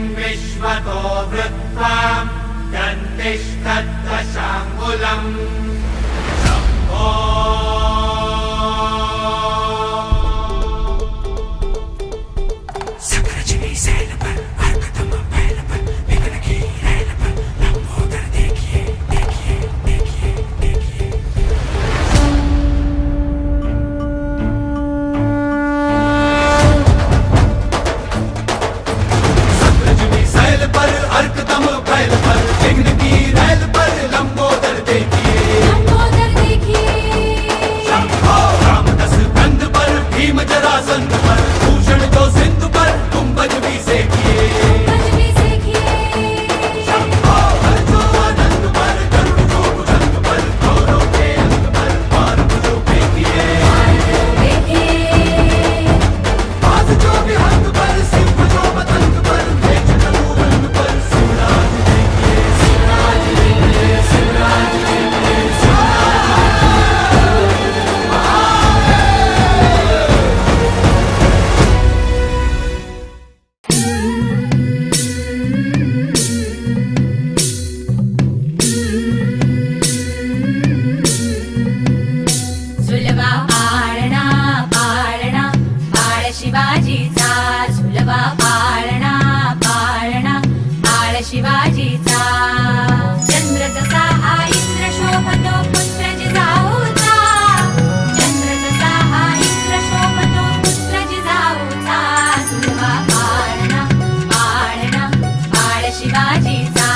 किम् विश्वतो वृत्त्वाम् दन्तिष्ठद्दशाङ्गुलम् शम्भो पर हर कदम फैल पर विघ्न की रैल पर शिवाजीचा सुलभा पाळणा पाळणा बाळ शिवाजीचा. चंद्र तसा हा पुत्र जिजाऊचा चंद्र तसा हा इंद्र शोभतो पुत्र जिजाऊचा झुलवा पाळणा पाळणा बाळ शिवाजीचा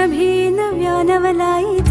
नभी नव्यानवलाई